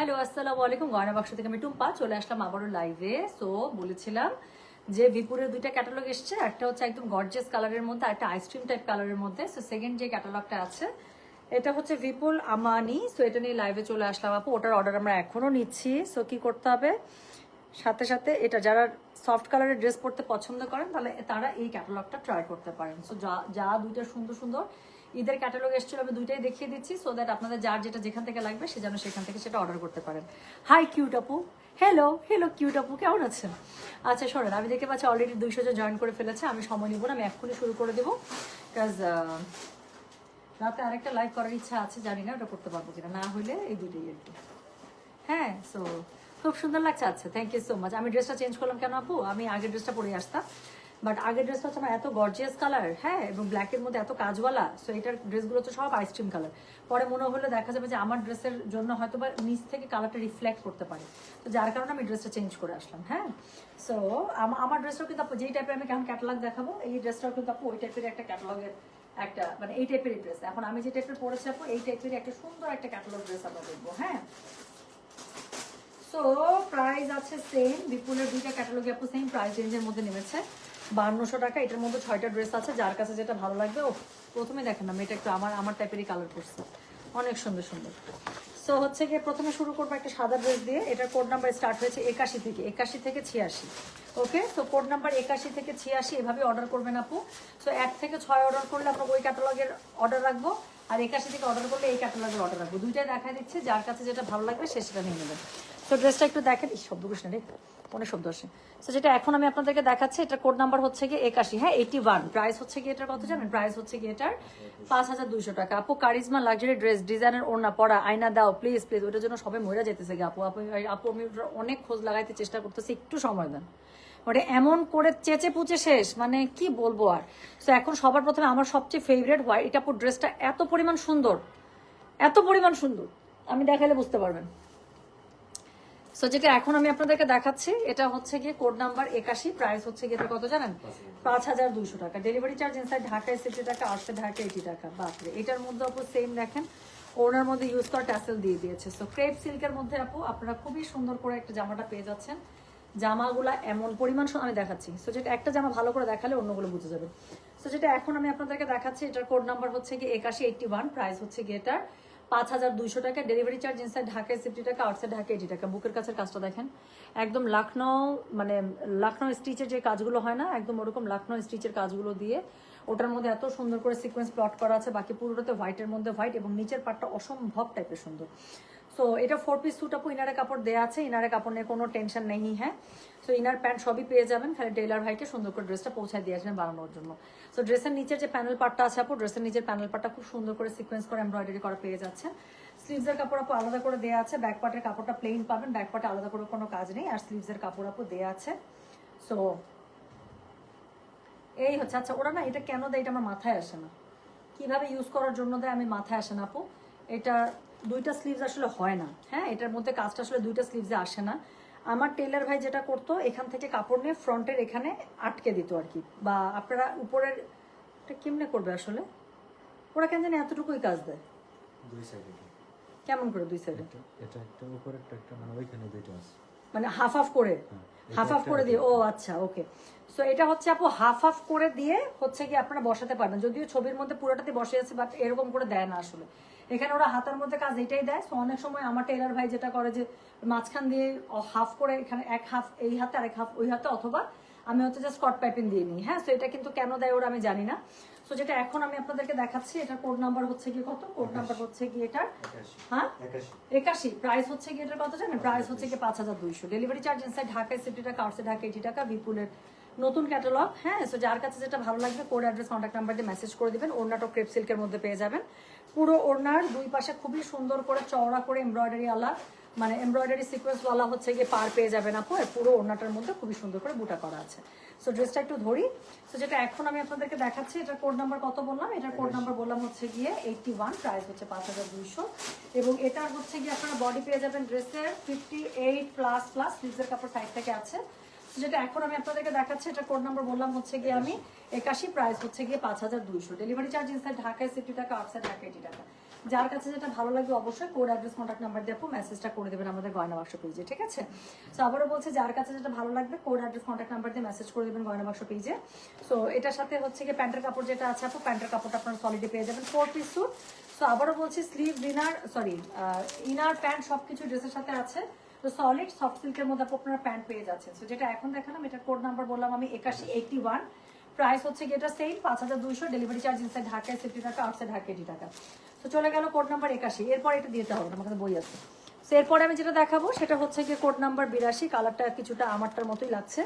Hello, আসসালামু আলাইকুম। গয়না বাক্স থেকে আমি টুম্পা, চলে আসলাম আবারও লাইভে সো বলেছিলাম যে বিপুরের দুইটা ক্যাটালগ এসছে। একটা হচ্ছে একদম গর্জেস কালারের মধ্যে একটা আইসক্রিম টাইপ কালারের মধ্যে। সো সেকেন্ড যে ক্যাটালগটা আছে, এটা হচ্ছে বিপুল আমানি সো এটা নিয়ে লাইভে চলে আসলাম আপু। ওটার অর্ডার আমরা এখনও নিচ্ছি। সো কি করতে হবে? সাথে সাথে এটা যারা সফট কালারের ড্রেস পরতে পছন্দ করেন, তাহলে তারা এই ক্যাটালগটা ট্রাই করতে পারেন। সো যা যা দুইটা সুন্দর সুন্দর ঈদের ক্যাটালগ এসেছিল, আমি দুইটাই দেখিয়ে দিচ্ছি সো দ্যাট আপনাদের যার যেটা যেখান থেকে লাগবে সে যেন সেখান থেকে সেটা অর্ডার করতে পারেন। হাই কিউট আপু। হ্যালো হ্যালো কিউট আপু, কেমন আছেন? আচ্ছা শোনেন আমি দেখতে পাচ্ছি অলরেডি দুইশো জন জয়েন করে ফেলেছে, আমি সময় নিব না, আমি এক্ষুনি শুরু করে দেবো। বিকজ রাতে আরেকটা লাইভ করার ইচ্ছা আছে, জানি না ওটা করতে পারব কিনা, না হলে এই দুটোই একটু হ্যাঁ সো খুব সুন্দর লাগছে আচ্ছা থ্যাংক ইউ সো মাচ আমি ড্রেসটা চেঞ্জ করলাম কেন আপু? আমি আগের ড্রেসটা পরে আসতাম। বাট আগের ড্রেসটা হচ্ছে আমার এত গর্জিয়াস কালার হ্যাঁ এবং ব্ল্যাকের মধ্যে এত কাজওয়ালা সো এটার ড্রেসগুলো তো সব আইসক্রিম কালার পরে মনে হলে দেখা যাবে যে আমার ড্রেসের জন্য হয়তো বা নিচ থেকে কালারটা রিফ্লেক্ট করতে পারে। তো যার কারণে আমি ড্রেসটা চেঞ্জ করে আসলাম হ্যাঁ। সো আমার ড্রেসটাও কিন্তু যেই টাইপের আমি কেমন ক্যাটালগ দেখাবো, এই ড্রেসটাও কিন্তু আপু, ওই টাইপের একটা ক্যাটালগের একটা মানে এই টাইপের ড্রেস এখন আমি যে টাইপের পরেছি আপু, এই টাইপের একটা সুন্দর একটা ক্যাটালগ ড্রেস আমরা দেখব হ্যাঁ। সো প্রাইস আছে সেম বিপুলের দুইটা ক্যাটালগে আপু সেম প্রাইস রেঞ্জের মধ্যে নেমেছে। বান্নশো টাকা, এটার মধ্যে ছয়টা ড্রেস আছে, যার কাছে যেটা ভালো লাগবে, ও প্রথমে দেখেন না এটা একটু আমার আমার টাইপেরই কালার করছে। অনেক সুন্দর সুন্দর। সো হচ্ছে গিয়ে প্রথমে শুরু করব একটা সাদা ড্রেস দিয়ে, এটার কোড নাম্বার স্টার্ট হয়েছে একাশি থেকে একাশি থেকে ছিয়াশি। ওকে তো কোড নাম্বার একাশি থেকে ছিয়াশি এভাবে অর্ডার করবেন আপু। সো এক থেকে ছয় অর্ডার করলে আমরা ওই ক্যাটালগের অর্ডার রাখব, আর একাশি থেকে অর্ডার করলে এই ক্যাটালগের অর্ডার রাখব। দুইটাই দেখা দিচ্ছে, যার কাছে যেটা ভালো লাগবে, সে সেটা নিয়ে নেবেন তো ড্রেসটা একটু দেখেন। এই শব্দ কৃষ্ণ রে। অনেক শব্দ আসে। তো যেটা এখন আমি আপনাদেরকে দেখাচ্ছি এটা কোড নাম্বার হচ্ছে গিয়ে একাশি। হ্যাঁ এইটি ওয়ান প্রাইস হচ্ছে গিয়ে এটার কত জানেন? প্রাইস হচ্ছে গিয়ে এটার পাঁচ হাজার দুইশো টাকা। আপু, কারিজমা লাক্সারি ড্রেস ডিজাইনের ওড়না পড়া আয়না দাও প্লিজ প্লিজ ওটার জন্য সবাই মরে যেতেছে গিয়ে। আপু আপু আপু, আমি অনেক খোঁজ লাগাইতে চেষ্টা করতেছি, একটু সময় দেন। ওটা এমন করে চেচে পুচে শেষ মানে কি বলব আর? তো এখন সবার প্রথমে আমার সবচেয়ে ফেভারিট হোয়াইট এটা আপু ড্রেসটা এত পরিমাণ সুন্দর। এত পরিমাণ সুন্দর। আমি দেখালে বুঝতে পারবেন। সো যেটা এখন আমি আপনাদেরকে দেখাচ্ছি, এটা হচ্ছে গিয়ে কোড নাম্বার একাশি প্রাইস হচ্ছে গিয়ে কত জানেন? পাঁচ হাজার দুশো টাকা। ডেলিভারি চার্জ ইনসাইড ঢাকায় সিক্সটি টাকা আসছে ঢাকা এইটি টাকা। বাপরে এটার মধ্যে আপু সেম দেখেন। ওনার মধ্যে ইউজ করা ট্যাসেল দিয়ে দিয়েছে। সো ক্রেপ সিল্কের মধ্যে আপু আপনারা খুবই সুন্দর করে একটা জামাটা পেয়ে যাচ্ছেন। জামাগুলা এমন পরিমাণ আমি দেখাচ্ছি। সো যেটা একটা জামা ভালো করে দেখালে অন্যগুলো বুঝে যাবে সো যেটা এখন আমি আপনাদেরকে দেখাচ্ছি, এটার কোড নাম্বার হচ্ছে গিয়ে একাশি এইটটি ওয়ান প্রাইস হচ্ছে গিয়ে এটার পাঁচ হাজার দুইশো টাকা ডেলিভারি চার্জ ইনসাইড ঢাকায় সিফটি টাকা আউটসাইড ঢাকা এইটি টাকা। বুকের কাছের কাজটা দেখেন। একদম লাখনৌ মানে লাখনৌ স্টিচের যে কাজগুলো হয় না, একদম ওরকম লাখনৌ স্টিচের কাজগুলো দিয়ে ওটার মধ্যে এত সুন্দর করে সিকোয়েন্স প্লট করা আছে, বাকি পুরোটাতে হোয়াইটের মধ্যে হোয়াইট এবং নিচের পাটটা অসম্ভব টাইপের সুন্দর। সো এটা ফোর পিস স্যুট আপু, ইনারে কাপড় দেওয়া আছে, ইনারে কাপড় নিয়ে কোনো টেনশন নেই হ্যাঁ। সো ইনার প্যান্ট সবই পেয়ে যাবেন। খালি টেলার ভাইকে সুন্দর করে ড্রেসটা পৌঁছায় দিয়ে আসবেন বানানোর জন্য। সো ড্রেসের নিচের যে প্যানেল পার্টটা আছে আপু ড্রেসের নিচের প্যানেল পার্টটা খুব সুন্দর করে সিকোয়েন্স করে এমব্রয়ডারি করা পেয়ে যাচ্ছে স্লিভসের কাপড় আপু আলাদা করে দেওয়া আছে। ব্যাক পার্টের কাপড়টা প্লেন পাবেন ব্যাক পার্টে আলাদা করে কোনো কাজ নেই। আর স্লিভসের কাপড় আপু দেওয়া আছে। সো এই হচ্ছে। আচ্ছা ওরা না এটা কেন দেয় এটা আমার মাথায় আসে না। কীভাবে ইউজ করার জন্য দেয় আমি মাথায় আসে না আপু। এটা দুইটা স্লিভস আসলে হয় না। হ্যাঁ এটার মধ্যে কাজটা আসলে দুইটা স্লিভসে আসে না। আমার টেলার ভাই যেটা করতো এখান থেকে কাপড় নিয়ে ফ্রন্টের এখানে আটকে দিত আর কি। বা আপনারা উপরের এটা কেমনে করবে আসলে? ওরা কেন জানি এতটুকুই কাজ দেয়। দুই সাইডে কেমন করে দুই সাইডে এটা একটা একটা মানে ওইখানে দুইটা আছে। মানে হাফ হাফ করে? হ্যাঁ, হাফ হাফ করে দিয়ে? ও আচ্ছা ওকে সো এটা হচ্ছে আপু হাফ হাফ করে দিয়ে হচ্ছে কি আপনারা বসাতে পারবেন। যদিও ছবির মধ্যে পুরোটাতে বসে আছে বাট এরকম করে দেয় না আসলে। এখানে ওরা হাতের মধ্যে কাজ এটাই দেয়। সো অনেক সময় আমার টেলার ভাই যেটা করে যে মাঝখান দিয়ে হাফ করে এখানে এক হাফ এই হাতে আর এক হাফ ওই হাতে অথবা আমি হচ্ছে জাস্ট স্কট পাইপিং দিয়ে নিই। হ্যাঁ সো এটা কিন্তু কেন দেয় ওরা আমি জানি না। সো যেটা এখন আমি আপনাদেরকে দেখাচ্ছি এটা কোড নাম্বার হচ্ছে কি কত? কোড নাম্বার হচ্ছে কি এটার হ্যাঁ? একাশি। প্রাইস হচ্ছে কি এটার কত জানেন? প্রাইস হচ্ছে কি পাঁচ হাজার দুইশো। ডেলিভারি চার্জ ইনসাইড ঢাকায় সিফটি টাকা আউটসাইড ঢাকা এইটি টাকা বিপুলের নতুন ক্যাটালগ হ্যাঁ সো যার কাছে যেটা ভালো লাগবে কোড অ্যাড্রেস কন্ট্যাক্ট নাম্বার দিয়ে মেসেজ করে দিবেন। ওড়নাটা ক্রেপ সিল্কের মধ্যে পেয়ে যাবেন। পুরো ওড়নার দুই পাশে খুবই সুন্দর করে চওড়া করে এমব্রয়ডারি আলা মানে এমব্রয়ডারি সিকোয়েন্স ওয়ালা হচ্ছে গিয়ে পার পেয়ে যাবেন আপু, আর পুরো ওড়নাটার মধ্যে খুবই সুন্দর করে বুটা করা আছে। সো ড্রেসটা একটু ধরি। সো যেটা এখন আমি আপনাদেরকে দেখাচ্ছি, এটার কোড নাম্বার কত বললাম? এটার কোড নাম্বার বললাম হচ্ছে গিয়ে এইটটি ওয়ান প্রাইস হচ্ছে পাঁচ হাজার দুইশো। এবং এটার হচ্ছে গিয়ে আপনারা বডি পেয়ে যাবেন ড্রেসের ফিফটি এইট প্লাস প্লাস স্লিভসের কাপড় সাইড থেকে আছে। যেটা এখন আমি আপনাদেরকে দেখাচ্ছি, এটা কোড নাম্বার বললাম হচ্ছে গিয়ে আমি একাশি প্রাইস হচ্ছে গিয়ে পাঁচ হাজার দুইশো। ডেলিভারি চার্জ ইনসাইড ঢাকায় সিফটি টাকা আউটসাইড ঢাকা এইটি টাকা। যার কাছে যেটা ভালো লাগবে অবশ্যই কোড অ্যাড্রেস কন্ট্যাক্ট নাম্বার দিয়ে মেসেজটা করে দেবেন আমাদের গয়না বাক্স পেজে ঠিক আছে? সো আবারও বলছে, যার কাছে যেটা ভালো লাগবে কোড অ্যাড্রেস কন্ট্যাক্ট নাম্বার দিয়ে মেসেজ করে দেবেন গয়না বাক্স পেজে সো এটার সাথে হচ্ছে গিয়ে প্যান্টের কাপড় যেটা আছে আপু, প্যান্টের কাপড়টা আপনারা সলিডে পেয়ে যাবেন ফোর পিস স্যুট সো আবারও বলছি sleeve dinner sorry inner pant সব কিছু ড্রেসের সাথে আছে। তো সলিড সফট সিল্কের মধ্যে আপু আপনারা প্যান্ট পেয়ে যাচ্ছেন। সো যেটা এখন দেখালাম, এটার কোড নাম্বার বললাম আমি একাশি এইটটি ওয়ান। প্রাইস হচ্ছে কি এটা সেম পাঁচ হাজার দুইশো ডেলিভারি চার্জ ইনসাইড ঢাকায় সিফটি টাকা আউটসাইড ঢাকা এইটি টাকা তো চলে গেল কোড নাম্বার একাশি। এরপর এটা দিতে হবে, আমার কাছে বই আছে। তো এরপরে আমি যেটা দেখাবো, সেটা হচ্ছে গিয়ে কোড নাম্বার বিরাশি কালারটা কিছুটা আমারটার মতোই লাগছে।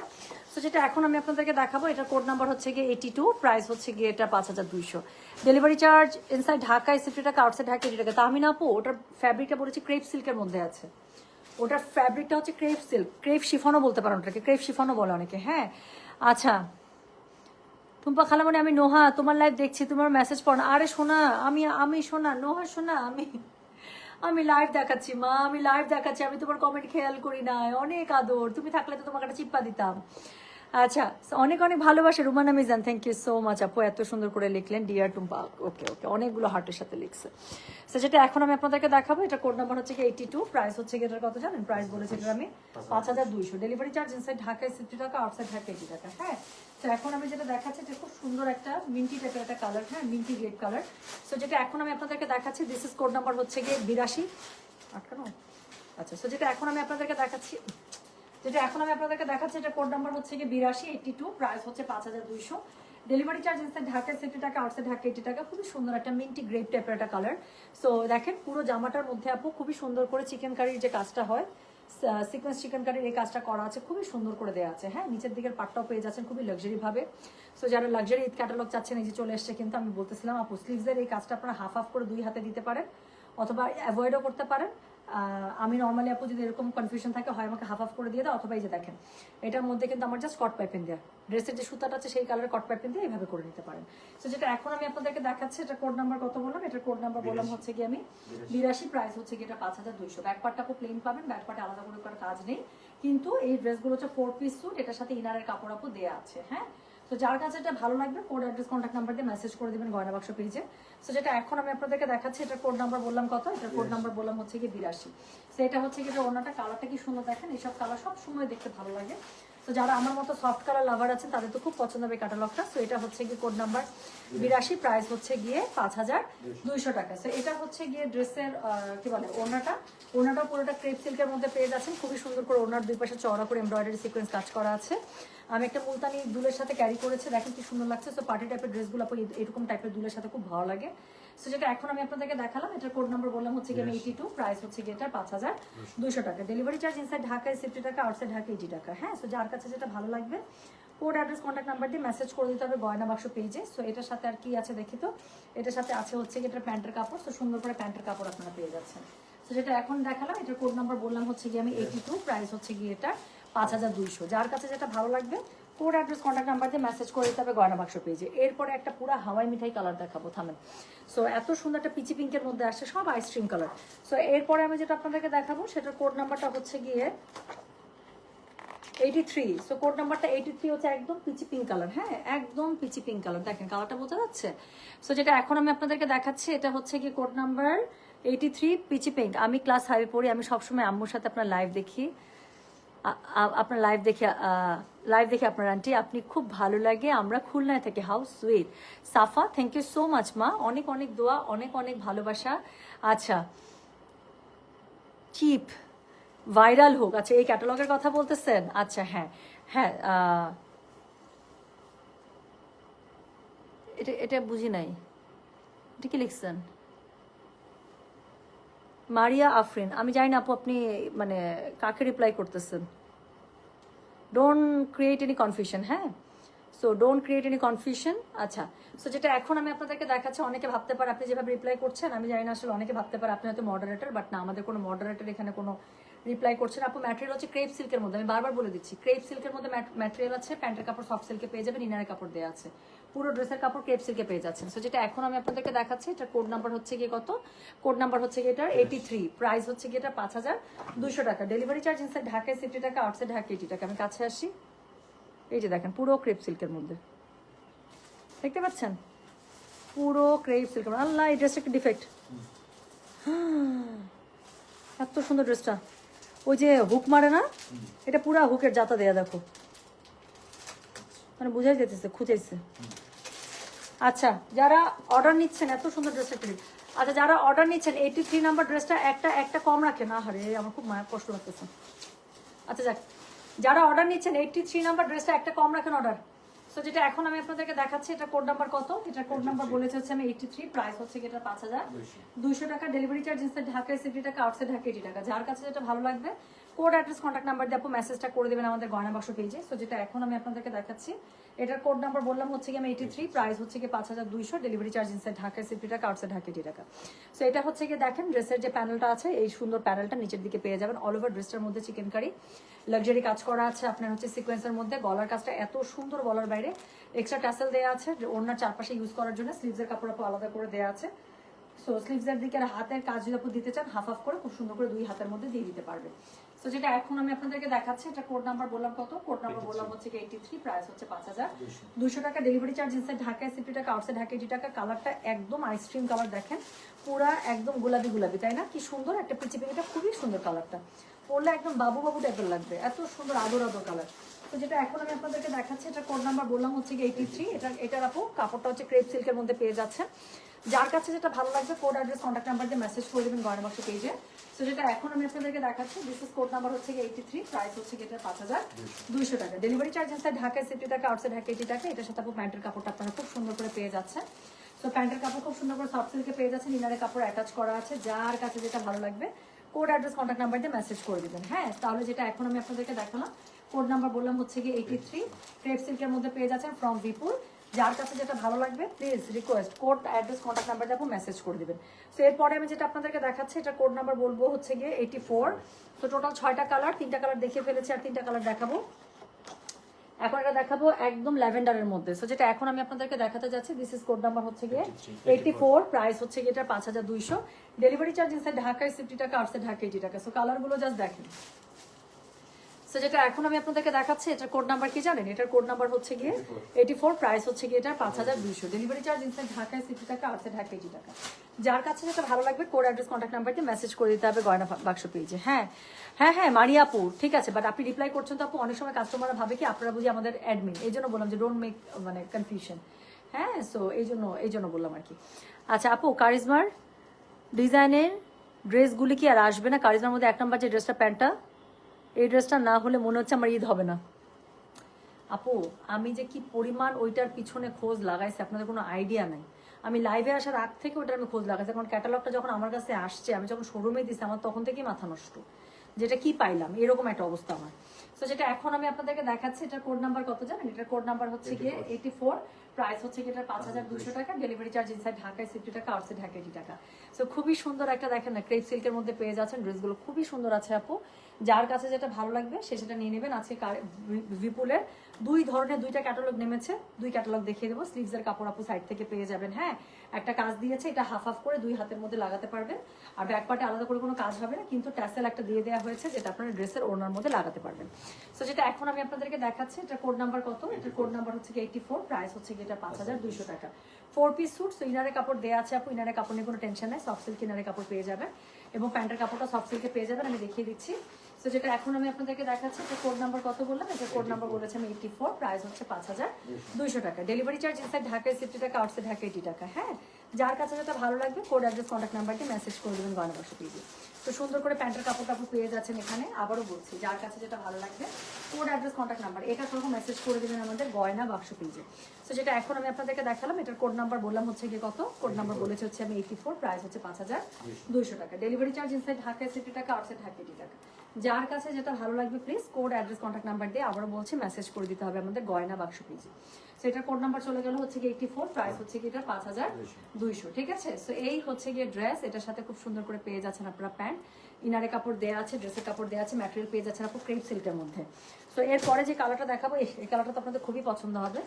তো যেটা এখন আমি আপনাদেরকে দেখাবো এটা কোড নাম্বার হচ্ছে গিয়ে এইটি টু প্রাইস হচ্ছে গিয়ে এটা পাঁচ হাজার দুইশো। ডেলিভারি চার্জ ইনসাইড ঢাকায় সিফটি টাকা আউটসাইড ঢাকা এইটি টাকা তা আমি না আপু, ওটার ফ্যাব্রিকটা বলেছি ক্রেপ সিল্কের মধ্যে আছে। ওটার ফ্যাব্রিকটা হচ্ছে ক্রেপ সিল্ক ক্রেপ শিফনও বলতে পারো ওটাকে। ক্রেপ শিফনও বলে অনেকে হ্যাঁ? আচ্ছা। টুম্পা খালামণি, আমি নোহা, তোমার লাইভ দেখছি, তোমার মেসেজ পড় না। আরে শোনা আমি আমি শোনা নোহা শোনা আমি আমি লাইভ দেখাচ্ছি, মা, আমি লাইভ দেখাচ্ছি, আমি তোমার কমেন্ট খেয়াল করি না অনেক আদর। তুমি থাকলে তো তোমাকে একটা চিপ্পা দিতাম। আচ্ছা অনেক অনেক ভালোবাসা, Rumana Mizan thank you so much আপু, এত সুন্দর করে লিখলেন ডিয়ার টুম্পা ওকে ওকে অনেকগুলো হার্টের সাথে লিখছে। তো যেটা এখন আমি আপনাদেরকে দেখাবো, এটা কোড নাম্বার হচ্ছে কি এইটি টু প্রাইস হচ্ছে কি এটার কত জানেন? প্রাইস বলেছে এটা আমি পাঁচ হাজার দুইশো। ডেলিভারি চার্জ ইনসাইড ঢাকায় সিফটি টাকা আউটসাইড ঢাকা এইটি টাকা হ্যাঁ? তো এখন আমি যেটা দেখাচ্ছি, এটা খুব সুন্দর একটা মিন্টি টাইপের একটা কালার হ্যাঁ মিন্টি রেড কালার সো যেটা এখন আমি আপনাদেরকে দেখাচ্ছি দিস ইজ কোড নাম্বার হচ্ছে গিয়ে বিরাশি। আটকানো? আচ্ছা সো যেটা এখন আমি আপনাদেরকে দেখাচ্ছি যেটা এখন আমি আপনাদেরকে দেখাচ্ছি, এটা কোড নাম্বার হচ্ছে গিয়ে বিরাশি এইটি টু প্রাইস হচ্ছে পাঁচ হাজার দুইশো। Delivery charge inside Dhaka sixty টাকা আউটসাইড ঢাকা এইটি টাকা, খুবই সুন্দর একটা মিন্টি গ্রেপ টাইপের একটা কালার সো দেখেন, পুরো জামাটার মধ্যে আপু খুবই সুন্দর করে চিকেন কারির যে কাজটা হয় সিকোয়েন্স চিকেন কারির এই কাজটা করা আছে, খুবই সুন্দর করে দেওয়া আছে। হ্যাঁ নিচের দিকের পাটটাও পেয়ে যাচ্ছেন খুবই লাক্সারি ভাবে। সো যারা লাক্সারি ঈদ ক্যাটালগ চাচ্ছেন, এই যে চলে এসছে কিন্তু আমি বলতেছিলাম, আপু স্লিভসের এই কাজটা আপনারা হাফ হাফ করে দুই হাতে দিতে পারেন, অথবা অ্যাভয়েডও করতে পারেন। আমি নর্মালি আপু যদি এরকম কনফিউশন থাকে হয় আমাকে হাফ হাফ করে দিয়ে দাও অথবা এই যে দেখেন এটার মধ্যে কিন্তু আমার জাস্ট কট পাইপেন দেওয়া ড্রেসের যে সুতাটা আছে সেই কালারের কট পাইপেন দিয়ে এইভাবে করে নিতে পারেন। তো যেটা এখন আমি আপনাদেরকে দেখাচ্ছি এটা কোড নাম্বার কত বললাম? এটার কোড নাম্বার বললাম হচ্ছে কি আমি বিরাশি। প্রাইস হচ্ছে কি এটা পাঁচ হাজার দুইশো। ব্যাকপার্টটা আপু প্লেন পাবেন ব্যাকপার্টে আলাদা করে করার কাজ নেই। কিন্তু এই ড্রেসগুলো হচ্ছে ফোর পিস স্যুট এটার সাথে ইনারের কাপড় আপু দেওয়া আছে হ্যাঁ? তো যার কাছে এটা ভালো লাগবে কোড অ্যাড্রেস কন্ট্যাক্ট নাম্বার দিয়ে মেসেজ করে দেবেন গয়না বাক্স পেজে সো যেটা এখন আমি আপনাদেরকে দেখাচ্ছি এটা কোড নাম্বার বললাম কত? এটা কোড নাম্বার বললাম হচ্ছে কি বিরাশি। সো এটা হচ্ছে কি এটা ওনাটা কালারটা কি সুন্দর দেখেন এইসব কালার সব সময় দেখতে ভালো লাগে। তো যারা আমার মতো সফট কালার লাভার আছেন, তাদের তো খুব পছন্দ হবে ক্যাটালগটা তো এটা হচ্ছে গিয়ে কোড নাম্বার বিরাশি প্রাইস হচ্ছে গিয়ে পাঁচ হাজার দুইশো টাকা। তো এটা হচ্ছে গিয়ে ড্রেসের কি বলে ওনাটা ওনাটা পুরোটা ক্রেপ সিল্কের মধ্যে পেয়ে যাচ্ছেন। খুবই সুন্দর করে ওনার দুই পাশে চওড়া করে এমব্রয়ডারি সিকোয়েন্স কাজ করা আছে। আমি একটা মুলতানি দুলের সাথে ক্যারি করেছে। দেখেন কি সুন্দর লাগছে। তো পার্টি টাইপের ড্রেসগুলো এরকম টাইপের দুলের সাথে খুব ভালো লাগে। সো যেটা এখন আমি আপনাদেরকে দেখালাম এটার কোড নাম্বার বললাম হচ্ছে গিয়ে এইটি টু প্রাইস হচ্ছে গিয়ে এটা পাঁচ হাজার দুইশো টাকা। ডেলিভারি চার্জ ইনসাইড ঢাকায় সিফটি টাকা আউটসাইড ঢাকা এইটি টাকা। হ্যাঁ সো যার কাছে যেটা ভালো লাগবে কোড অ্যাড্রেস কন্ট্যাক্ট নাম্বার দিয়ে মেসেজ করে দিতে হবে গয়না বাক্স পেজে সো এটার সাথে আর কি আছে দেখি তো? এটার সাথে আছে হচ্ছে গিয়ে এটা প্যান্টের কাপড়। তো সুন্দর করে প্যান্টের কাপড় আপনারা পেয়ে যাচ্ছেন। তো যেটা এখন দেখালাম এটার কোড নাম্বার বললাম হচ্ছে গিয়ে আমি এইটি টু প্রাইস হচ্ছে গিয়ে এটা পাঁচ হাজার দুইশো। যার কাছে যেটা ভালো লাগবে কোড অ্যাড্রেস কন্ট্যাক্ট নাম্বার দিয়ে মেসেজ করে দিতে হবে গয়না বাক্স পেজে এরপরে একটা পুরো হাওয়াই মিঠাই কালার দেখাবো, থামেন। সো এত সুন্দর একটা পিচি পিঙ্কের মধ্যে আসছে, সব আইসক্রিম কালার সো এরপরে আমি যেটা আপনাদেরকে দেখাবো, সেটার কোড নাম্বারটা হচ্ছে গিয়ে এইটি থ্রি সো কোড নাম্বারটা এইটি থ্রি হচ্ছে একদম পিচি পিঙ্ক কালার হ্যাঁ? একদম পিচি পিঙ্ক কালার দেখেন কালারটা বোঝা যাচ্ছে? সো যেটা এখন আমি আপনাদেরকে দেখাচ্ছি, এটা হচ্ছে কি code number eighty three peachy pink আমি ক্লাস ফাইভে পড়ি, আমি সবসময় আম্মুর সাথে আপনার লাইভ দেখি। আপনার লাইভ দেখে লাইভ দেখে আপনার আন্টি আপনি খুব ভালো লাগে। আমরা খুলনায় থাকি how sweet Safa thank you so much মা। অনেক অনেক দোয়া, অনেক অনেক ভালোবাসা। আচ্ছা চিপ ভাইরাল হোক। আচ্ছা এই ক্যাটালগের কথা বলতেছেন? আচ্ছা হ্যাঁ হ্যাঁ এটা এটা বুঝি নাই। এটা কি লিখছেন? মারিয়া আফরিন, আমি জানি না আপু, আপনি মানে কাকে রিপ্লাই করতেছেন? ডোন্ট ক্রিয়েট এনি কনফিউশন হ্যাঁ? So don't create any confusion আচ্ছা। সো যেটা এখন আমি আপনাদেরকে দেখাচ্ছি, অনেকে ভাবতে পারে আপনি যেভাবে রিপ্লাই করছেন, আমি জানি না আসলে অনেকে ভাবতে পারে আপনি হয়তো মডারেটর বাট না, আমাদের কোনো মডারেটর এখানে কোনো রিপ্লাই করছেন, আপু ম্যাটেরিয়াল হচ্ছে ক্রেপ সিল্কের মধ্যে। আমি বারবার বলে দিচ্ছি ক্রেপ সিল্কের মধ্যে ম্যাটেরিয়াল আছে, প্যান্টের কাপড় সফট সিল্কে পেয়ে যাবেন ইনারের কাপড় দেওয়া আছে। পুরো ড্রেসের কাপড় ক্রেপ সিল্কে পেয়ে যাচ্ছেন। সো যেটা এখন আমি আপনাদেরকে দেখাচ্ছি এটা কোড নাম্বার হচ্ছে গিয়ে কত? কোড নাম্বার হচ্ছে গিয়ে এটার এইটি থ্রি প্রাইস হচ্ছে গিয়ে এটা পাঁচ হাজার দুশো টাকা। ডেলিভারি চার্জ ইনসাইড ঢাকায় সিফটি টাকা আউটসাইড ঢাকা এইটি টাকা। আমি কাছে আসি। এই যে দেখেন, পুরো ক্রেপ সিল্কের মধ্যে। দেখতে পাচ্ছেন? পুরো ক্রেপ সিল্কের আল্লাহ, এই ড্রেসটা একটু ডিফেক্ট এত সুন্দর ড্রেসটা ওই যে হুক মারে না, এটা পুরা হুকের জাতা দেয়া দেখো। মানে বুঝাই যেতেছে খুঁজেছে আচ্ছা যারা অর্ডার নিচ্ছেন, এত সুন্দর ড্রেসের ফিরি আচ্ছা যারা অর্ডার নিচ্ছেন এইটি থ্রি নাম্বার ড্রেসটা একটা একটা কম রাখে না হারে আমার খুব মায়া কষ্ট লাগতেছে। আচ্ছা যাক। যারা অর্ডার নিচ্ছেন এইটি থ্রি নাম্বার ড্রেসটা একটা কম রাখেন অর্ডার সো যেটা এখন আমি আপনাদেরকে দেখাচ্ছি এটা কোড নাম্বার কত? এটা কোড নাম্বার বলেছে হচ্ছে আমি এইটি থ্রি প্রাইস হচ্ছে এটা পাঁচ হাজার। দুইশো। টাকা ডেলিভারি চার্জ ইনসাইড ঢাকায় সিটি টাকা আউটসাইড ঢাকা এইটি টাকা। যার কাছে যেটা ভালো লাগবে কোড অ্যাড্রেস কন্ট্যাক্ট নাম্বার দিয়ে আপু মেসেজটা করে দেবেন আমাদের গয়না বাক্স পেজে সো যেটা এখন আমি আপনাদেরকে দেখাচ্ছি এটার কোড নাম্বার বললাম হচ্ছে কি আমি এইটি থ্রি প্রাইস হচ্ছে কি পাঁচ হাজার দুইশো ডেলিভারি চার্জ ইনসাইড ঢাকায় সিটি টাকা আউটসাইড ঢাকা এইটি টাকা সো এটা হচ্ছে কি দেখেন ড্রেসের যে প্যানেলটা আছে এই সুন্দর প্যানেলটা নিচের দিকে পেয়ে যাবেন। অল ওভার ড্রেসটার মধ্যে চিকেন কারি লাক্সারি কাজ করা আছে আপনার হচ্ছে সিকোয়েন্সের মধ্যে। গলার কাজটা এত সুন্দর গলার বাইরে। এক্সট্রা ট্যাসেল দেওয়া আছে যে ওনার চারপাশে ইউজ করার জন্য স্লিভসের কাপড় আলাদা করে দেওয়া আছে। সো স্লিভসের দিকে আর হাতের কাজ যদি আপনি দিতে চান হাফ হাফ করে খুব সুন্দর করে দুই হাতের মধ্যে দিয়ে দিতে পারবে। সো যেটা এখন আমি আপনাদেরকে দেখাচ্ছি এটা কোড নাম্বার বললাম কত? কোড নাম্বার বললাম হচ্ছে কি এইটি থ্রি প্রাইস হচ্ছে পাঁচ হাজার। দুশো টাকা ডেলিভারি চার্জ ইনসাইড ঢাকায় সিফটি টাকা আউটসাইড ঢাকা এইটি টাকা কালারটা একদম আইসক্রিম কালার দেখেন। পুরা একদম গোলাপি গোলাপি তাই না? কি সুন্দর একটা পিচি পিচিটা খুবই সুন্দর কালারটা পরলে একদম বাবু বাবু টাইপের লাগবে এত সুন্দর আদর আদর কালার তো যেটা এখন আমি আপনাদেরকে দেখাচ্ছি এটা কোড নাম্বার বললাম হচ্ছে কি এইটি থ্রি এটা এটার আপু কাপড়টা হচ্ছে ক্রেপ সিল্কের মধ্যে পেয়ে যাচ্ছে যার কাছে যেটা ভালো লাগবে কোড অ্যাড্রেস কন্ট্যাক্ট নাম্বার দিয়ে মেসেজ করে দেবেন গয়না বাক্স পেজে তো যেটা এখন আমি আপনাদেরকে দেখাচ্ছি দিস ইস কোড নাম্বার হচ্ছে এইটি থ্রি প্রাইস হচ্ছে গিয়ে এটা পাঁচ হাজার দুইশো। টাকা। ডেলিভারি চার্জ ঢাকায় সিফটি টাকা আউটসাইড ঢাকা এইটি টাকা এটার সাথে আপু প্যান্টের কাপড়টা আপনারা খুব সুন্দর করে পেয়ে যাচ্ছে তো প্যান্টের কাপড় খুব সুন্দর করে সফট সিল্কে পেয়ে যাচ্ছেন ইনারের কাপড় অ্যাটাচ করা আছে যার কাছে যেটা ভালো লাগবে কোড অ্যাড্রেস কন্ট্যাক্ট নাম্বার দিয়ে মেসেজ করে দেবেন। হ্যাঁ তাহলে যেটা এখন আমি আপনাদেরকে দেখালাম কোড নাম্বার বললাম হচ্ছে গিয়ে এইটি থ্রি ক্রেপ সিল্কের মধ্যে পেয়ে যাচ্ছেন ফ্রম বিপুল যার কাছে যেটা ভালো লাগবে please request code address contact number দিয়ে মেসেজ করে দিবেন। তো এরপরে আমি যেটা আপনাদেরকে দেখাচ্ছি এটা কোড নাম্বার বলব হচ্ছে গিয়ে এইটি ফোর তো টোটাল ছয়টা কালার তিনটা কালার দেখিয়ে ফেলেছি আর তিনটা কালার দেখাবো। এখন এটা দেখাবো একদম ল্যাভেন্ডারের মধ্যে। সো যেটা এখন আমি আপনাদেরকে দেখাতে যাচ্ছি দিস ইজ কোড নাম্বার হচ্ছে গিয়ে এইটি ফোর প্রাইস হচ্ছে গিয়ে এটা পাঁচ হাজার দুইশো। ডেলিভারি চার্জ ইনসাইড ঢাকায় সিফটি টাকা আউটসাইড ঢাকা এইটি টাকা সো কালারগুলো জাস্ট দেখেন। সো যেটা এখন আমি আপনাদেরকে দেখাচ্ছি এটার কোড নাম্বার কি জানেন? এটার কোড নাম্বার হচ্ছে গিয়ে এইটি ফোর প্রাইস হচ্ছে গিয়ে এটা পাঁচ হাজার দুইশো। ডেলিভারি চার্জ ইনসাইড ঢাকায় সিফটি টাকা আউটসাইড ঢাকা এইটি টাকা। যার কাছে যেটা ভালো লাগবে কোড অ্যাড্রেস কন্ট্যাক্ট নাম্বার দিয়ে মেসেজ করে দিতে হবে গয়না বাক্স পেজে হ্যাঁ হ্যাঁ হ্যাঁ মারিয়াপু ঠিক আছে? বাট আপনি রিপ্লাই করছেন তো আপু অনেক সময় কাস্টমাররা ভাবে কি আপনারা বুঝি আমাদের অ্যাডমিন এই জন্য বললাম যে ডোন্ট মেক মানে কনফিউশন হ্যাঁ সো এই জন্য এই জন্য বললাম আর কি। আচ্ছা আপু কারিজমার ডিজাইনের ড্রেসগুলি কি আর আসবে না? কারিজমার মধ্যে এক নম্বর যে ড্রেসটা প্যান্টটা? এই ড্রেসটা না হলে মনে হচ্ছে আমার ঈদ হবে না। আপু আমি যে কি পরিমাণ ওইটার পিছনে খোঁজ লাগাইছি আপনাদের কোনো আইডিয়া নাই। আমি লাইভে আসার আগ থেকে ওইটার আমি খোঁজ লাগাইছি কারণ ক্যাটালগটা যখন আমার কাছে আসছে আমি যখন শোরুমে দিছি আমার তখন থেকেই মাথা নষ্ট। যেটা কি পাইলাম এরকম একটা অবস্থা আমার। তো যেটা এখন আমি আপনাদেরকে দেখাচ্ছি এটার কোড নাম্বার কত জানেন? এটার কোড নাম্বার হচ্ছে গিয়ে এইটি ফোর প্রাইস হচ্ছে গিয়ে এটা পাঁচ হাজার দুশো টাকা ডেলিভারি চার্জ ইনসাইড ঢাকায় সিফটি টাকা আউটসাইড ঢাকা এইটি টাকা। সো খুবই সুন্দর একটা দেখেন না ক্রেপ সিল্কের মধ্যে পেয়ে যাচ্ছেন ড্রেসগুলো খুবই সুন্দর আছে আপু। যার কাছে যেটা ভালো লাগবে সে সেটা নিয়ে নেবেন। আজকে বিপুলের দুই ধরনের, দুইটা ক্যাটালগ নেমেছে। দুই ক্যাটালগ দেখিয়ে দেবো। স্লিভসের কাপড় আপু সাইড থেকে পেয়ে যাবেন। হ্যাঁ একটা কাজ দিয়েছে, এটা হাফ হাফ করে দুই হাতের মধ্যে লাগাতে পারবেন। আর ব্যাক পার্টে আলাদা করে কোনো কাজ হবে না, কিন্তু ট্যাসেল একটা দিয়ে দেওয়া হয়েছে যেটা আপনারা ড্রেসের ওনার মধ্যে লাগাতে পারবেন। সো যেটা এখন আমি আপনাদেরকে দেখাচ্ছি এটা কোড নাম্বার কত? এটার কোড নাম্বার হচ্ছে এইটি ফোর প্রাইস হচ্ছে এটা পাঁচ হাজার দুইশো টাকা। ফোর পিস স্যুট সো ইনারে কাপড় দেওয়া আছে আপু ইনারে কাপড় নিয়ে কোনো টেনশন নেই সফট সিল্ক ইনারে কাপড় পেয়ে যাবেন। এবং প্যান্টের কাপড়টা সফট সিল্কে পেয়ে যাবেন, আমি দেখিয়ে দিচ্ছি। তো যেটা এখন আমি আপনাদেরকে দেখাচ্ছি এটা কোড নাম্বার কত বললাম? এটা কোড নাম্বার বলেছে আমি এইটি ফোর প্রাইস হচ্ছে পাঁচ হাজার দুইশো। টাকা। ডেলিভারি চার্জ ইনসাইড ঢাকায় সিফটি টাকা আউটসাইড ঢাকা এইটি টাকা হ্যাঁ? যার কাছে যেটা ভালো লাগবে কোড অ্যাড্রেস কন্ট্যাক্ট নাম্বার দিয়ে মেসেজ করে দেবেন গয়না বাক্স পেজে তো সুন্দর করে প্যান্টের কাপড় টাপড় পেয়ে যাচ্ছেন এখানে আবারও বলছি যার কাছে যেটা ভালো লাগবে কোড অ্যাড্রেস কন্ট্যাক্ট নাম্বার এটা সহ মেসেজ করে দেবেন আমাদের গয়না বাক্স পেজে তো যেটা এখন আমি আপনাদেরকে দেখালাম এটার কোড নাম্বার বললাম হচ্ছে গিয়ে কত? কোড নাম্বার বলেছে হচ্ছে আমি এইটি ফোর প্রাইস হচ্ছে পাঁচ হাজার দুইশো। টাকা। ডেলিভারি চার্জ ইনসাইড ঢাকায় সিটি টাকা আউটসাইড ঢাকা টাকা। যার কাছে যেটা ভালো লাগবে please code address contact number দিয়ে আবারও বলছি মেসেজ করে দিতে হবে আমাদের গয়না বাক্স পেজে। সো এটার কোড নাম্বার চলে গেল হচ্ছে গিয়ে এইটি ফোর প্রাইস হচ্ছে কি এটা পাঁচ হাজার দুইশো। ঠিক আছে? সো এই হচ্ছে গিয়ে ড্রেস এটার সাথে খুব সুন্দর করে পেয়ে যাচ্ছেন আপনারা প্যান্ট ইনারে কাপড় দেওয়া আছে, ড্রেসের কাপড় দেওয়া আছে ম্যাটেরিয়াল পেয়ে যাচ্ছেন আপু ক্রেপ সিল্কের মধ্যে। সো এরপরে যে কালারটা দেখাবো এই- কালারটা তো আপনাদের খুবই পছন্দ হবে।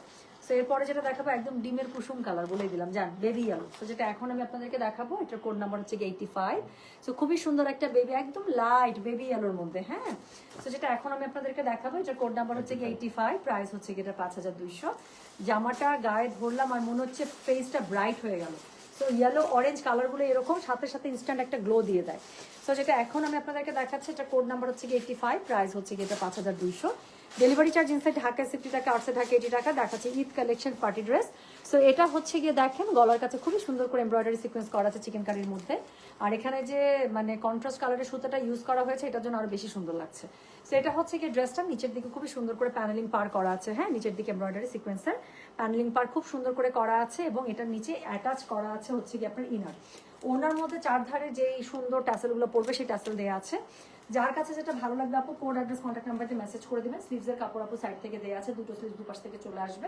সো এরপরে যেটা দেখাবো, একদম ডিমের কুসুম কালার বলে দিলাম। জান বেবি ইয়েলো তো যেটা এখন আমি আপনাদেরকে দেখাবো, এটার কোড নাম্বার হচ্ছে এইটি ফাইভ সো খুবই সুন্দর একটা বেবি একদম লাইট বেবি ইয়েলোর মধ্যে হ্যাঁ? তো যেটা এখন আমি আপনাদেরকে দেখাবো, এটার কোড নাম্বার হচ্ছে এইটি ফাইভ প্রাইস হচ্ছে কি এটা পাঁচ হাজার দুইশো। জামাটা, গায়ে ধরলাম আর মনে হচ্ছে ফেসটা ব্রাইট হয়ে গেল। সো ইয়েলো অরেঞ্জ কালারগুলো এরকম, সাথে সাথে ইনস্ট্যান্ট একটা গ্লো দিয়ে দেয়। সো যেটা এখন আমি আপনাদেরকে দেখাচ্ছি, এটা কোড নাম্বার হচ্ছে গিয়ে এইটটি ফাইভ প্রাইস হচ্ছে গিয়ে এটা পাঁচ হাজার দুইশো। Delivery charge inside Dhaka sixty টাকা আটশো ঢাকা এইটি টাকা দেখাচ্ছে Eid collection party dress so এটা হচ্ছে গিয়ে দেখেন, গলার কাছে খুবই সুন্দর করে এমব্রয়ডারি সিকোয়েন্স করা আছে চিকেন কারির মধ্যে। আর এখানে যে মানে কন্ট্রাস্ট কালারের সুতাটা ইউজ করা হয়েছে, এটার জন্য আরও বেশি সুন্দর লাগছে। সো এটা হচ্ছে গিয়ে ড্রেসটা নিচের দিকে খুবই সুন্দর করে প্যানেলিং পার করা আছে। হ্যাঁ নিচের দিকে এমব্রয়ডারি সিকোয়েন্সের প্যানেলিং পার খুব সুন্দর করে করা আছে এবং এটার নিচে অ্যাটাচ করা আছে হচ্ছে গিয়ে আপনার ইনার ওনার মধ্যে চার ধারে যে সুন্দর ট্যাসেলগুলো পড়বে, সেই ট্যাসেল দেওয়া আছে। যার কাছে যেটা ভালো লাগবে আপু কোড অ্যাড্রেস কন্ট্যাক্ট নাম্বার দিয়ে মেসেজ করে দিবেন। স্লিভসের কাপড় আপু সাইড থেকে দেওয়া আছে, দুটো স্লিভস দুপাশ থেকে চলে আসবে।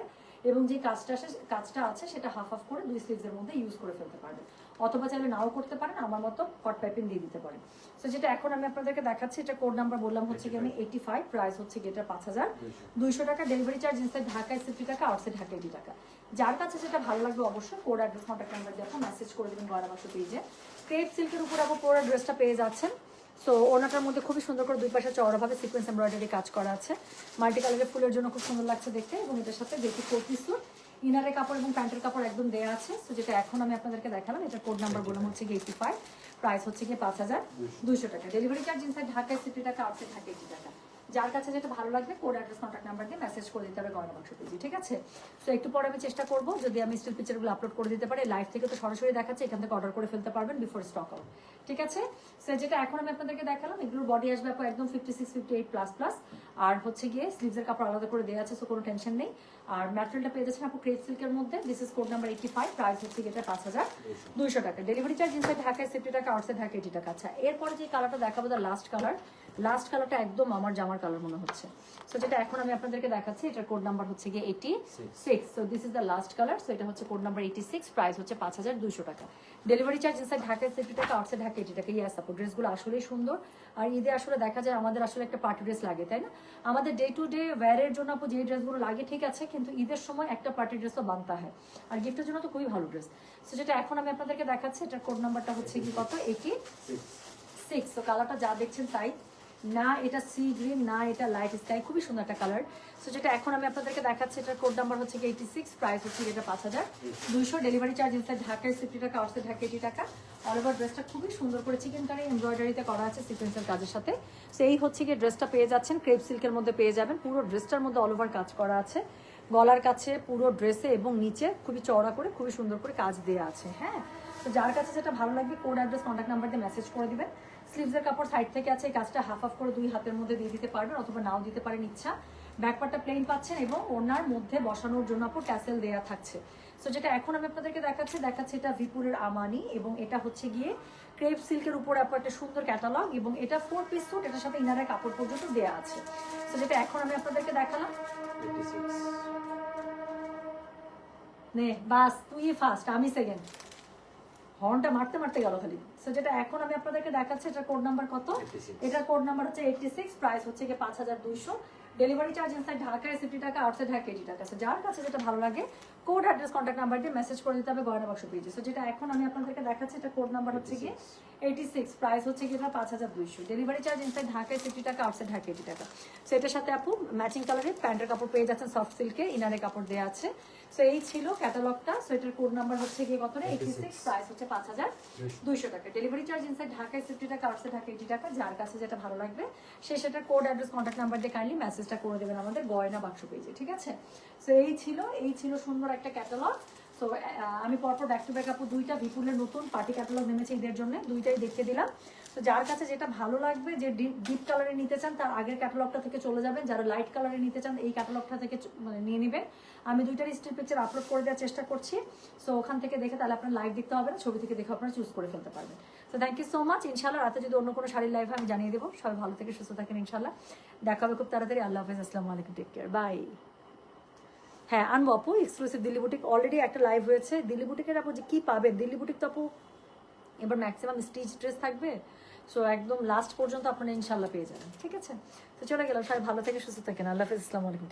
এবং যে কাজটা আসে, কাজটা আছে, সেটা হাফ হাফ করে দুই স্লিভসের মধ্যে ইউজ করে ফেলতে পারবেন। অথবা চাইলে নাও করতে পারেন আমার মতো কট পাইপিং দিয়ে দিতে পারেন। সো যেটা এখন আমি আপনাদেরকে দেখাচ্ছি এটা কোড নাম্বার বললাম হচ্ছে কি আমি এইটি ফাইভ প্রাইস হচ্ছে এটা পাঁচ হাজার। দুইশো। টাকা ডেলিভারি চার্জ ইনসাইড ঢাকায় সিফটি টাকা আউটসাইড ঢাকা এইটি টাকা যার কাছে যেটা ভালো লাগবে অবশ্যই কোড অ্যাড্রেস কন্ট্যাক্ট নাম্বার দিয়ে আপনি মেসেজ করে দেবেন গয়না বাক্স পেজে ক্রেপ সিল্কের উপর আপু পুরো ড্রেসটা পেয়ে যাচ্ছেন। সো ওনাটার মধ্যে খুবই সুন্দর করে দুই পাশে চওড়াভাবে সিকোয়েন্স এমব্রয়ডারি কাজ করা আছে। মাল্টি কালারের ফুলের জন্য খুব সুন্দর লাগছে দেখতে এবং এটার সাথে যেটি স্যুট ইনারের কাপড় এবং প্যান্টের কাপড় একদম দেওয়া আছে। সো যেটা এখন আমি আপনাদেরকে দেখালাম এটা কোড নাম্বার বললাম হচ্ছে গিয়ে এইটি ফাইভ প্রাইস হচ্ছে গিয়ে পাঁচ হাজার দুশো টাকা। ডেলিভারি চার্জ ইনসাইড ঢাকায় সিটি টাকা আউটসাইড ঢাকা এইটি টাকা যার কাছে যেটা ভালো লাগবে কোড অ্যাড্রেস কন্ট্যাক্ট নাম্বার দিয়ে মেসেজ করে দিতে হবে গয়না পেজে ঠিক আছে? তো একটু পরে আমি চেষ্টা করব, যদি আমি স্টিল পিকচারগুলো আপলোড করে দিতে পারি লাইভ থেকে তো সরাসরি দেখাচ্ছে, এখান থেকে অর্ডার করে ফেলতে পারবেন বিফোর স্টক আউট ঠিক আছে? সো যেটা এখন আমি আপনাদেরকে দেখালাম, এগুলোর বডি আসবে একদম fifty six fifty eight plus plus আর হচ্ছে গিয়ে স্লিভসের কাপড় আলাদা করে দেওয়া আছে সো কোনো টেনশন নেই। আর ম্যাটেরিয়ালটা পেয়ে যাচ্ছেন আপু ক্রেপ সিল্কের মধ্যে this is code number eighty five price হচ্ছে গিয়ে পাঁচ হাজার দুইশো টাকা। ডেলিভারি চার্জ ইনসাইড ঢাকায় সিফটি টাকা আউটসাইড ঢাকা এইটি টাকা। আচ্ছা এরপরে যে কালারটা দেখাবো দ্য লাস্ট কালার লাস্ট কালারটা একদম আমার জামার কালার মনে হচ্ছে। সো যেটা এখন আমি আপনাদেরকে দেখাচ্ছি এটার কোড নাম্বার হচ্ছে গিয়ে eighty six so this is the last colour so এটা হচ্ছে code number eighty six price হচ্ছে পাঁচ হাজার দুইশো টাকা। ডেলিভারি চার্জ ইনসাইড ঢাকায় সিফটি টাকা আউটসাইড ঢাকা এইটি টাকা ইয়াস আপু ড্রেসগুলো আসলেই সুন্দর। আর ঈদে আসলে দেখা যায় আমাদের আসলে একটা পার্টি ড্রেস লাগে তাই না? আমাদের ডে টু ডে ওয়্যারের জন্য আপু যে ড্রেসগুলো লাগে ঠিক আছে কিন্তু ঈদের সময় একটা পার্টি ড্রেসও বানতে হয়। আর গিফটের জন্য তো খুবই ভালো ড্রেস সো যেটা এখন আমি আপনাদেরকে দেখাচ্ছি এটার কোড নাম্বারটা হচ্ছে কি কত? এইটি সিক্স তো কালারটা যা দেখছেন তাই। না এটা সি গ্রিন না এটা লাইট স্কাই খুবই সুন্দর একটা কালার সো যেটা এখন আমি আপনাদেরকে দেখাচ্ছি, এটার কোড নাম্বার হচ্ছে এইটি সিক্স প্রাইস হচ্ছে এটা পাঁচ হাজার। দুইশো ডেলিভারি চার্জ ইনসাইড ঢাকায় সিফটি টাকা আউটসাইড ঢাকা এইটি টাকা। অল ওভার ড্রেসটা খুবই সুন্দর করে চিকেন কারি এমব্রয়ডারিতে করা আছে সিকোয়েন্সের কাজের সাথে। সো এই হচ্ছে গিয়ে ড্রেসটা পেয়ে যাচ্ছেন ক্রেপ সিল্কের মধ্যে পেয়ে যাবেন। পুরো ড্রেসটার মধ্যে অল ওভার কাজ করা আছে। গলার কাছে পুরো ড্রেসে এবং নিচে খুবই চওড়া করে, খুবই সুন্দর করে কাজ দেওয়া আছে হ্যাঁ। তো যার কাছে যেটা ভালো লাগবে কোড অ্যাড্রেস কন্ট্যাক্ট নাম্বার দিয়ে মেসেজ করে দিবেন। স্লিভসের কাপড় সাইড থেকে আছে এই কাজটা হাফ হাফ করে দুই হাতের মধ্যে দিয়ে দিতে পারবেন অথবা নাও দিতে পারেন ইচ্ছা। ব্যাকপারটা প্লেন পাচ্ছেন এবং ওনার মধ্যে বসানোর জন্য আপু ট্যাসেল দেয়া থাকছে। সো যেটা এখন আমি আপনাদেরকে দেখাচ্ছি দেখাচ্ছি এটা বিপুরের আমানি এবং এটা হচ্ছে গিয়ে ক্রেপ সিল্কের উপরে আপু একটা সুন্দর ক্যাটালগ এবং এটা ফোর পিস স্যুট এটার সাথে ইনারের কাপড় পর্যন্ত দেওয়া আছে। সো যেটা এখন আমি আপনাদেরকে দেখালাম। নে বাস তুই ফার্স্ট আমি সেকেন্ড হর্নটা মারতে মারতে গেল খালি। সো যেটা এখন আমি আপনাদেরকে দেখাচ্ছি এটা কোড নাম্বার কত? 86 এটার কোড নাম্বার হচ্ছে এইটটি সিক্স প্রাইস হচ্ছে গিয়ে পাঁচ হাজার দুইশো। ডেলিভারি চার্জ ইনসাইড ঢাকায় সিফটি টাকা আউটসাইড ঢাকা এইটি টাকা। যার কাছে যেটা ভালো লাগে কোড অ্যাড্রেস কন্ট্যাক্ট নাম্বার দিয়ে মেসেজ করে দিতে হবে গয়না বাক্স পেজে সো যেটা এখন আমি আপনাদেরকে দেখাচ্ছি এটা কোড নাম্বার হচ্ছে গিয়ে এইটি সিক্স প্রাইস হচ্ছে গিয়ে পাঁচ হাজার দুইশো। ডেলিভারি চার্জ ইনসাইড ঢাকায় সিফটি টাকা আউটসাইড ঢাকা এইটি টাকা। সো এটার সাথে আপু ম্যাচিং কালারের প্যান্টের কাপড় পেয়ে যাচ্ছেন সফট সিল্কে ইনারের কাপড় দেওয়া আছে। সো এই ছিল ক্যাটালগটা সো এটার কোড নাম্বার হচ্ছে গিয়ে কত এইটি সিক্স প্রাইস হচ্ছে পাঁচ হাজার দুইশো টাকা। ডেলিভারি চার্জ ইনসাইড ঢাকায় ফিফটি টাকা আটশো ঢাকা এইটি টাকা। যার কাছে যেটা ভালো লাগবে সে সেটা কোড অ্যাড্রেস কন্ট্যাক্ট নাম্বার দিয়ে কাইন্ডলি মেসেজটা করে দেবেন আমাদের গয়না বাক্স পেয়েছে ঠিক আছে? সো এই ছিল এই ছিল সুন্দর একটা ক্যাটালগ সো আমি পরপর ব্যাক টু ব্যাক আপু দুইটা বিপুলের নতুন পার্টি ক্যাটালগ নেমেছে ঈদের জন্য। দুইটাই দেখিয়ে দিলাম। তো যার কাছে যেটা ভালো লাগবে, যে ডিপ কালারে নিতে চান, তার আগের ক্যাটালগটা থেকে চলে যাবেন। যারা লাইট কালারে নিতে চান, এই ক্যাটালগটা থেকে মানে নিয়ে নেবেন। আমি দুইটার স্টিল পিকচার আপলোড করে দেওয়ার চেষ্টা করছি। সো ওখান থেকে দেখে তাহলে আপনার লাইভ দেখতে হবে না, ছবি থেকে দেখে আপনারা চুজ করে ফেলতে পারবেন। তো থ্যাংক ইউ সো মাচ ইনশাল্লাহ রাতে যদি অন্য কোনো শাড়ির লাইভ আমি জানিয়ে দেবো। সবাই ভালো থেকে সুস্থ থাকেন ইনশাল্লাহ দেখা হবে খুব তাড়াতাড়ি। আল্লাহ হাফিজ। আসসালামু আলাইকুম। টেক কেয়ার বাই হ্যাঁ আনব আপু এক্সক্লুসিভ দিল্লি বুটিক অলরেডি একটা লাইভ হয়েছে। দিল্লি বুটিকের আপু যে কী পাবেন? দিল্লি বুটিক তো আপু এবার ম্যাক্সিমাম স্টিচ ড্রেস থাকবে। সো একদম লাস্ট পর্যন্ত আপনারা ইনশাল্লাহ পেয়ে যাবেন। ঠিক আছে? তো চলে গেলাম। সবাই ভালো থেকে সুস্থ থাকেন। আল্লাহ হাফিজ। ইসলাম আলাইকুম